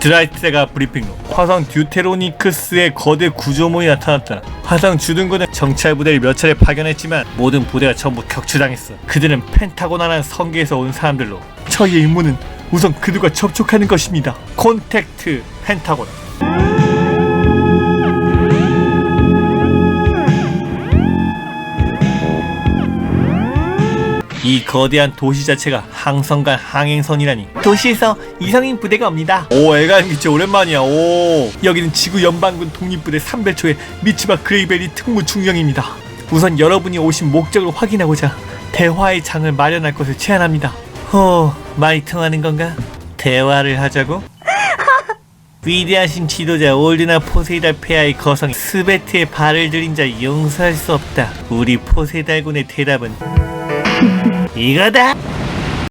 드라이트가 브리핑로 화성 듀테로니크스의 거대 구조물이 나타났다. 화성 주둔군은 정찰 부대를 몇 차례 파견했지만 모든 부대가 전부 격추당했어. 그들은 펜타곤이라는 성계에서 온 사람들로 저희의 임무는 우선 그들과 접촉하는 것입니다. 콘택트 펜타곤. 이 거대한 도시 자체가 항성간 항행선이라니. 도시에서 이성인 부대가 옵니다. 오 애가는 진짜 오랜만이야. 오. 여기는 지구 연방군 독립부대 300초의 미츠바 그레이베리 특무 중령입니다. 우선 여러분이 오신 목적을 확인하고자 대화의 장을 마련할 것을 제안합니다. 호 많이 통하는 건가? 대화를 하자고? 위대하신 지도자 올드나 포세이달 폐하의 거성 스베트의 발을 들인 자 용서할 수 없다. 우리 포세달군의 대답은 이거다